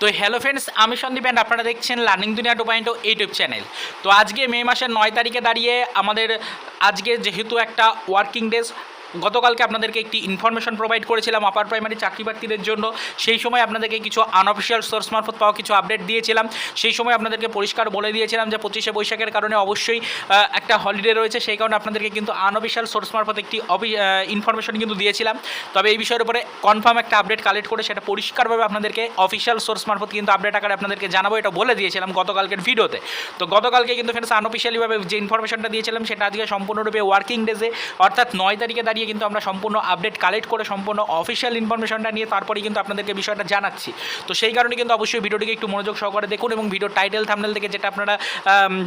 তো hello friends আমি Sandeep and আপনারা দেখছেন লার্নিং দুনিয়া টু পয়েন্ট ইউটিউব চ্যানেল তো আজকে মে মাসের নয় তারিখে দাঁড়িয়ে আমাদের আজকে যেহেতু একটা ওয়ার্কিং ডেজ গতকালকে আপনাদেরকে একটি ইনফরমেশন প্রোভাইড করেছিলাম আপার প্রাইমারি চাকরি প্রার্থীদের জন্য। সেই সময় আপনাদেরকে কিছু আনঅফিসিয়াল সোর্স মারফত পাওয়া কিছু আপডেট দিয়েছিলাম। সেই সময় আপনাদেরকে পরিষ্কার বলে দিয়েছিলাম যে পঁচিশে বৈশাখের কারণে অবশ্যই একটা হলিডে রয়েছে। সেই কারণে আপনাদেরকে কিন্তু আনঅফিসিয়াল সোর্স মারফত একটি ইনফরমেশন কিন্তু দিয়েছিলাম। তবে এই বিষয়ের উপরে কনফার্ম একটা আপডেট কালেক্ট করে সেটা পরিষ্কারভাবে আপনাদেরকে অফিসিয়াল সোর্স মারফত কিন্তু আপডেট আকারে আপনাদেরকে জানাব। এটা বলে দিয়েছিলাম গতকালকের ভিডিওতে। তো গতকালকে কিন্তু ফ্রেন্ডস আনঅফিসিয়ালিভাবে যে ইনফরমেশনটা দিয়েছিলাম, সেটা আজকে সম্পূর্ণরূপে ওয়ার্কিং ডেজে অর্থাৎ নয় তারিখে দাঁড়িয়ে কিন্তু আমরা সম্পূর্ণ আপডেট কালেক্ট করে সম্পূর্ণ অফিসিয়াল ইনফরমেশনটা নিয়ে তারপরেই কিন্তু আপনাদেরকে বিষয়টা জানাচ্ছি। তো সেই কারণে কিন্তু অবশ্যই ভিডিওটিকে একটু মনোযোগ সহকারে দেখুন এবং ভিডিও টাইটেল থামনেল থেকে যেটা আপনারা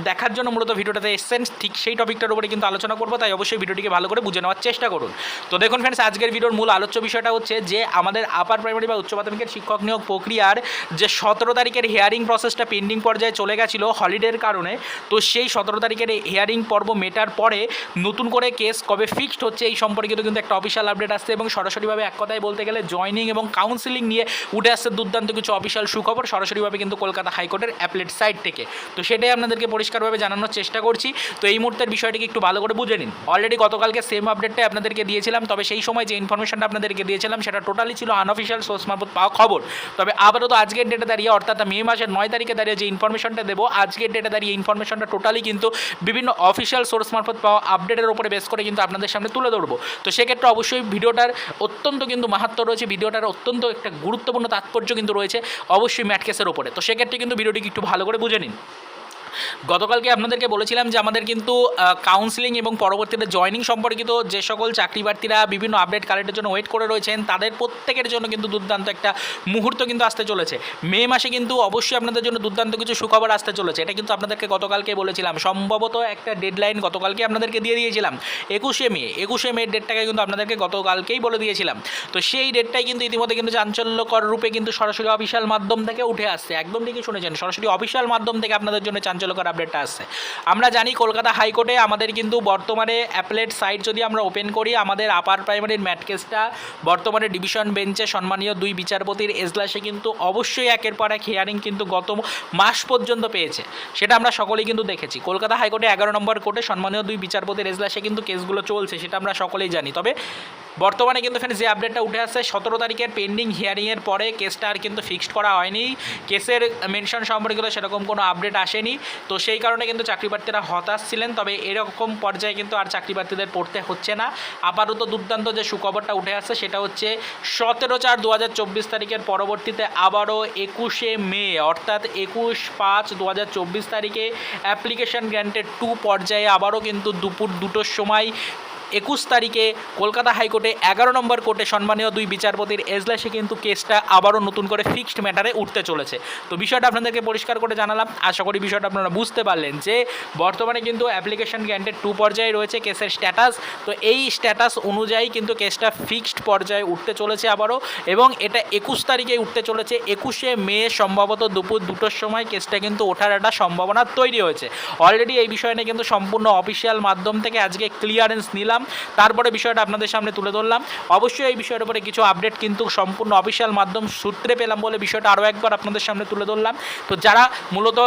দেখার জন্য মূলত ভিডিওটাতে এসছেন, ঠিক সেই টপিকটার উপরে কিন্তু আলোচনা করব, তাই অবশ্যই ভিডিওটিকে ভালো করে বুঝে নেওয়ার চেষ্টা করুন। তো দেখুন ফ্রেন্ডস আজকের ভিডিওর মূল আলোচ্য বিষয়টা হচ্ছে যে আমাদের আপার প্রাইমারি বা উচ্চ মাধ্যমিকের শিক্ষক নিয়োগ প্রক্রিয়ার যে সতেরো তারিখের হিয়ারিং প্রসেসটা পেন্ডিং পর্যায়ে চলে গেছিল হলিডের কারণে, তো সেই সতেরো তারিখের হিয়ারিং পর্ব মেটার পরে নতুন করে কেস কবে ফিক্সড হচ্ছে এই সম্পর্কিত কিন্তু একটা অফিসিয়াল আপডেট আসছে এবং সরাসরিভাবে এক কথায় বলতে গেলে জয়নিং এবং কাউন্সিলিং নিয়ে উঠে আসছে দুর্দান্ত কিছু অফিসিয়াল সুখবর। সরাসরিভাবে কিন্তু কলকাতা হাইকোর্টের অ্যাপলেট সাইট থেকে। তো সেটাই আপনাদেরকে পরিষ্কারভাবে জানানোর চেষ্টা করছি। তো এই মুহূর্তের বিষয়টিকে একটু ভালো করে বুঝে নিন। অলরেডি গতকালকে সেম আপডেটটাই আপনাদেরকে দিয়েছিলাম, তবে সেই সময় যে ইনফরমেশনটা আপনাদেরকে দিয়েছিলাম, সেটা টোটালি ছিল আনঅফিসিয়াল সোর্স মারফত পাওয়া খবর। তবে আবারও তো আজকের ডেটে দাঁড়িয়ে, অর্থাৎ মে মাসের নয় তারিখে দাঁড়িয়ে যে ইনফরমেশনটা দেবো, আজকের ডেটে দাঁড়িয়ে ইনফরমেশনটা টোটালি কিন্তু বিভিন্ন অফিসিয়াল সোর্স মারফত পাওয়া আপডেটের উপরে বেস করে কিন্তু আপনাদের সামনে তুলে ধরবো। তো সেক্ষেত্রে অবশ্যই ভিডিওটার অত্যন্ত কিন্তু মাহাত্ম রয়েছে, ভিডিওটার অত্যন্ত একটা গুরুত্বপূর্ণ তাৎপর্য কিন্তু রয়েছে অবশ্যই ম্যাটকেসের ওপরে তো সেক্ষেত্রে কিন্তু ভিডিওটিকে একটু ভালো করে বুঝে নিন। গতকালকে আপনাদেরকে বলেছিলাম যে আমাদের কিন্তু কাউন্সিলিং এবং পরবর্তীতে জয়নিং সম্পর্কিত যে সকল চাকরি প্রার্থীরা বিভিন্ন আপডেট কালেক্টের জন্য ওয়েট করে রয়েছেন, তাদের প্রত্যেকের জন্য কিন্তু দুর্দান্ত একটা মুহূর্ত কিন্তু আসতে চলেছে। মে মাসে কিন্তু অবশ্যই আপনাদের জন্য দুর্দান্ত কিছু সুখবর আসতে চলেছে। এটা কিন্তু আপনাদেরকে গতকালকে বলেছিলাম। সম্ভবত একটা ডেডলাইন গতকালকে আপনাদেরকে দিয়ে দিয়েছিলাম। একুশে মে একুশে মে ডেটটাকে কিন্তু আপনাদেরকে গতকালকেই বলে দিয়েছিলাম। তো সেই ডেটটাই কিন্তু ইতিমধ্যে কিন্তু চাঞ্চল্যকর রূপে কিন্তু সরাসরি অফিসিয়াল মাধ্যম থেকে উঠে আসছে। একদম ঠিকই শুনেছেন, সরাসরি অফিসিয়াল মাধ্যম থেকে আপনাদের জন্য চাঞ্চল্যকর আপডেটটা আসছে। আমরা জানি কলকাতা হাইকোর্টে আমাদের কিন্তু বর্তমানে অ্যাপলেট সাইট যদি আমরা ওপেন করি, আমাদের আপার প্রাইমারির ম্যাট কেসটা বর্তমানে ডিভিশন বেঞ্চে সম্মানীয় দুই বিচারপতির এজলাসে কিন্তু অবশ্যই একের পর এক হিয়ারিং কিন্তু গত মাস পর্যন্ত পেয়েছে। সেটা আমরা সকলেই কিন্তু দেখেছি। কলকাতা হাইকোর্টে এগারো নম্বর কোর্টে সম্মানীয় দুই বিচারপতির এজলাসে কিন্তু কেসগুলো চলছে, সেটা আমরা সকলেই জানি। তবে বর্তমানে কিন্তু ফ্রেন্ডস যে আপডেটটা উঠে আসছে, সতেরো তারিখের পেন্ডিং হিয়ারিংয়ের পরে কেসটা আর কিন্তু ফিক্সড করা হয়নি। কেসের মেনশন সম্পর্কিত সেরকম কোনো আপডেট আসেনি। তো সেই কারণে কিন্তু চাকরি প্রার্থীরা হতাশ ছিলেন, তবে এরকম পর্যায়ে কিন্তু আর চাকরি প্রার্থীদের পড়তে হচ্ছে না। আপাতত দুর্দান্ত যে সুখবরটা উঠে আসছে, সেটা হচ্ছে সতেরো চার দু তারিখের পরবর্তীতে আবারও একুশে মে, অর্থাৎ একুশ পাঁচ দু তারিখে অ্যাপ্লিকেশন গ্র্যান্টেড টু পর্যায়ে আবারও কিন্তু দুপুর দুটোর সময় একুশ তারিখে কলকাতা হাইকোর্টে এগারো নম্বর কোর্টে সম্মানীয় দুই বিচারপতির এজলাসে কিন্তু কেসটা আবারও নতুন করে ফিক্সড ম্যাটারে উঠতে চলেছে। তো বিষয়টা আপনাদেরকে পরিষ্কার করে জানালাম। আশা করি বিষয়টা আপনারা বুঝতে পারলেন যে বর্তমানে কিন্তু অ্যাপ্লিকেশন গ্র্যান্টেড টু পর্যায়ে রয়েছে কেসের স্ট্যাটাস। তো এই স্ট্যাটাস অনুযায়ী কিন্তু কেসটা ফিক্সড পর্যায়ে উঠতে চলেছে আবারও এবং এটা একুশ তারিখে উঠতে চলেছে। একুশে মে সম্ভবত দুপুর দুটোর সময় কেসটা কিন্তু ওঠার একটা সম্ভাবনা তৈরি হয়েছে। অলরেডি এই বিষয় নিয়ে কিন্তু সম্পূর্ণ অফিসিয়াল মাধ্যম থেকে আজকে ক্লিয়ারেন্স নিলাম। তারপরে বিষয়টা আপনাদের সামনে তুলে ধরলাম। অবশ্যই এই বিষয়ের উপরে কিছু আপডেট কিন্তু সম্পূর্ণ অফিসিয়াল মাধ্যম সূত্রে পেলাম বলে বিষয়টা আরও একবার আপনাদের সামনে তুলে ধরলাম। তো যারা মূলত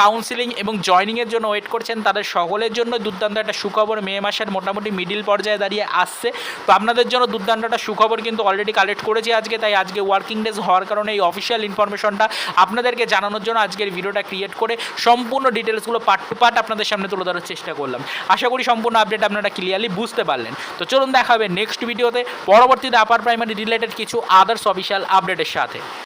কাউন্সিলিং এবং জয়নিংয়ের জন্য ওয়েট করছেন, তাদের সকলের জন্য দুর্দান্ত একটা সুখবর মে মাসের মোটামুটি মিডিল পর্যায়ে দাঁড়িয়ে আসছে। তো আপনাদের জন্য দুর্দান্ত একটা সুখবর কিন্তু অলরেডি কালেক্ট করেছি আজকে, তাই আজকে ওয়ার্কিং ডেজ হওয়ার কারণে এই অফিসিয়াল ইনফরমেশনটা আপনাদেরকে জানানোর জন্য আজকের ভিডিওটা ক্রিয়েট করে সম্পূর্ণ ডিটেলসগুলো পার্ট টু পার্ট আপনাদের সামনে তুলে ধরার চেষ্টা করলাম। আশা করি সম্পূর্ণ আপডেট আপনারা ক্লিয়ারলি বুঝতে পারলেন। তো চলুন দেখাবে নেক্সট ভিডিওতে পরবর্তীতে আপার প্রাইমারি রিলেটেড কিছু আদার্স অফিসিয়াল আপডেটের সাথে।